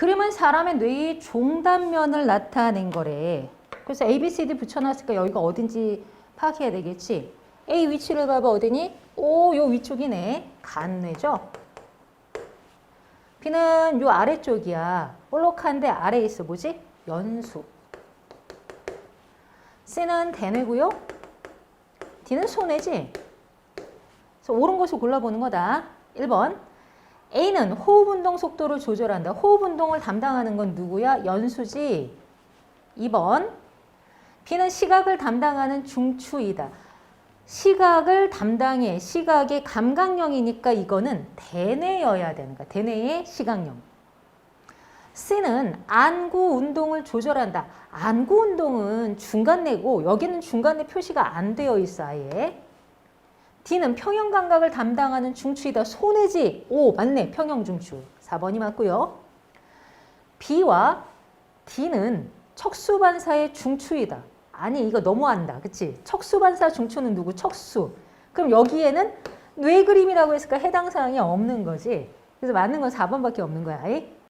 그림은 사람의 뇌의 종단면을 나타낸 거래. 그래서 A, B, C, D 붙여놨으니까 여기가 어딘지 파악해야 되겠지. A 위치를 봐봐 어디니? 오, 요 위쪽이네. 간뇌죠. B는 요 아래쪽이야. 볼록한데 아래에 있어. 뭐지? 연수. C는 대뇌고요. D는 소뇌지. 그래서 옳은 것을 골라보는 거다. 1번. A는 호흡 운동 속도를 조절한다. 호흡 운동을 담당하는 건 누구야? 연수지. 2번. B는 시각을 담당하는 중추이다. 시각을 담당해. 시각의 감각령이니까 이거는 대뇌여야 되는 거야. 대뇌의 시각령. C는 안구 운동을 조절한다. 안구 운동은 중간뇌고 여기는 중간뇌 표시가 안 되어 있어 아예. D는 평형 감각을 담당하는 중추이다. 손해지. 오, 맞네. 평형 중추. 4번이 맞고요. B와 D는 척수반사의 중추이다. 아니, 이거 너무한다. 그치? 척수반사 중추는 누구? 척수. 그럼 여기에는 뇌 그림이라고 했으니까 해당 사항이 없는 거지. 그래서 맞는 건 4번밖에 없는 거야. 아이?